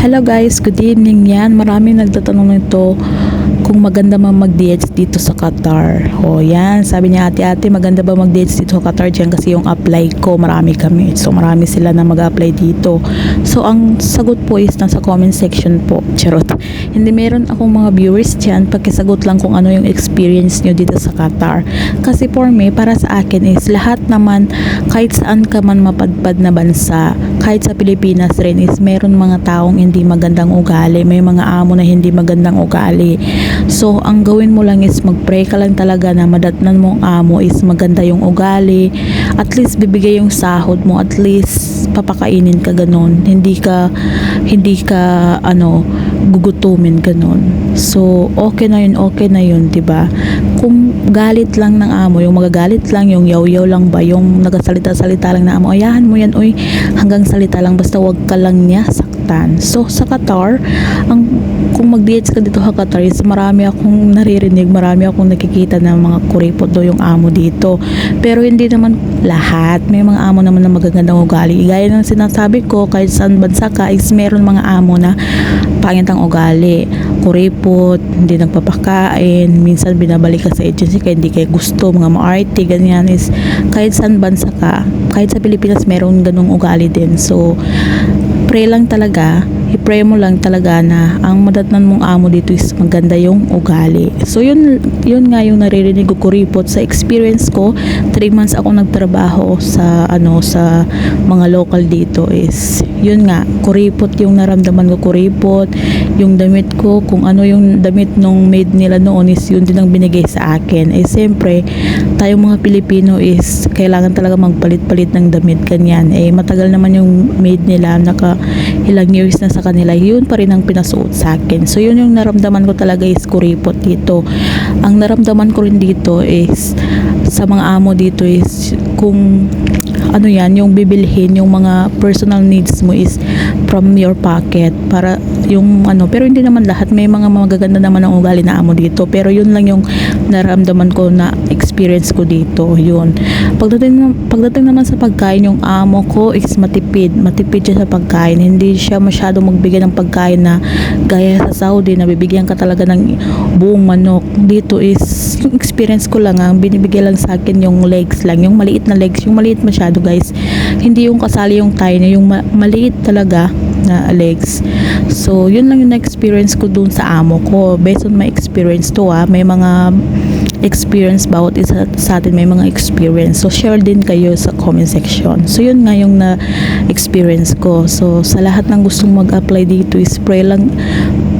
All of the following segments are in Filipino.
Hello guys, good evening yan. Maraming nagtatanong nito kung maganda ba mag-dates dito sa Qatar. O yan, sabi niya ate-ate maganda ba mag-dates dito sa Qatar dyan kasi yung apply ko marami kami. So marami sila na mag-apply dito. So ang sagot po is nasa comment section po. Charot. Hindi meron akong mga viewers dyan. Pakisagot lang kung ano yung experience nyo dito sa Qatar. Kasi for me, para sa akin is lahat naman kahit saan ka man mapadpad na bansa, kahit sa Pilipinas rin is meron mga taong hindi magandang ugali, may mga amo na hindi magandang ugali. So, ang gawin mo lang is mag-pray ka lang talaga na madatnan mong amo is maganda yung ugali. At least bibigay yung sahod mo, at least papakainin ka ganon. Hindi ka hindi ka ano gugutumin ganon. So, okay na yun, okay na yun, ba? Kung galit lang ng amo, yung magagalit lang, yung yaw-yaw lang ba, yung nagasalita-salita lang na amo, ayahan mo yan, uy, hanggang salita lang, basta wag ka lang niya saktan. So, sa Qatar, ang kung mag-dates ka dito sa Qatar is marami akong naririnig, marami akong nakikita na mga kuripot do yung amo dito. Pero hindi naman lahat. May mga amo naman na magagandang ugali. Gaya ng sinasabi ko, kahit saan bansa ka, is meron mga amo na pangit ang ugali. Kuripot, hindi nagpapakain, minsan binabalik ka sa agency kaya hindi kayo gusto, mga maarte, ganyan is kahit saan bansa ka, kahit sa Pilipinas meron ganung ugali din. So, pray lang talaga, i-pray mo lang talaga na ang madatnan mong amo dito is maganda yung ugali. So yun, yun nga yung naririnig ko kuripot sa experience ko. 3 months ako nagtrabaho sa ano sa mga local dito is yun nga kuripot yung naramdaman ko kuripot yung damit ko kung ano yung damit nung maid nila noon is yun din ang binigay sa akin. Eh siyempre tayong mga Pilipino is kailangan talaga magpalit-palit ng damit ganyan. Eh matagal naman yung maid nila naka ilang years na sa kanila yun pa rin ang pinasuot sa akin. So yun yung naramdaman ko talaga is kuripot dito. Ang naramdaman ko rin dito is sa mga amo dito is kung ano yan, yung bibilhin, yung mga personal needs mo is from your pocket para yung ano, pero hindi naman lahat, may mga magaganda naman ang ugali na amo dito, pero yun lang yung naramdaman ko na experience ko dito, yun. Pagdating, pagdating naman sa pagkain, yung amo ko is matipid, matipid siya sa pagkain, hindi siya masyado magbigay ng pagkain na gaya sa Saudi, na bibigyan ka talaga ng buong manok. Dito is, yung experience ko lang, ang binibigay lang sa akin yung legs lang, yung maliit na legs, yung maliit masyado guys. Hindi yung kasali yung niya, yung ma- maliit talaga na legs. So, yun lang yung na-experience ko dun sa amo ko. Based on my experience to ah, may mga experience bawat isa sa atin may mga experience. So, share din kayo sa comment section. So, yun nga yung na-experience ko. So, sa lahat ng gustong mag-apply dito is pray lang,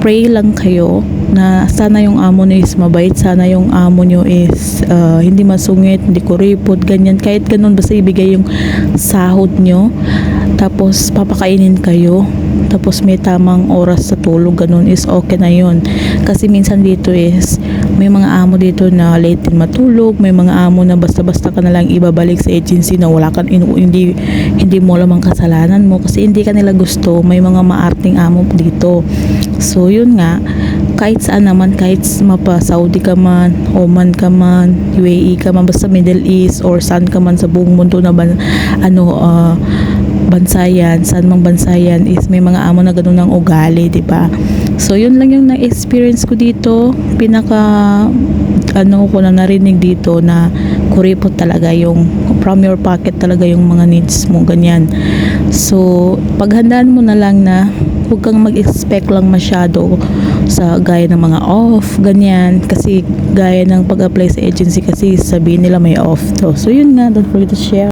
pray lang kayo na sana yung amo nyo is mabait, sana yung amo nyo is uh, hindi masungit, hindi kuripot, ganyan. Kahit ganun, basta ibigay yung sahod nyo. Tapos, papakainin kayo. Tapos, may tamang oras sa tulog, ganun is okay na yun. Kasi minsan dito is, may mga amo dito na late din matulog, may mga amo na basta-basta ka na lang ibabalik sa agency na wala kan inu- hindi hindi mo lamang kasalanan mo kasi hindi ka nila gusto. May mga maarting amo dito. So yun nga, kahit saan naman, kahit mapa Saudi ka man, Oman ka man, UAE ka man, basta Middle East or saan ka man sa buong mundo na ban, ano ah, bansa yan, saan mang bansa yan is may mga amo na ganun ng ugali, di ba? So, yun lang yung na-experience ko dito. Pinaka, ano ko na narinig dito na kuripot talaga yung from your pocket talaga yung mga needs mo, ganyan. So, paghandaan mo na lang na huwag kang mag-expect lang masyado sa gaya ng mga off, ganyan. Kasi gaya ng pag-apply sa agency kasi sabihin nila may off to. So, yun nga, don't forget to share.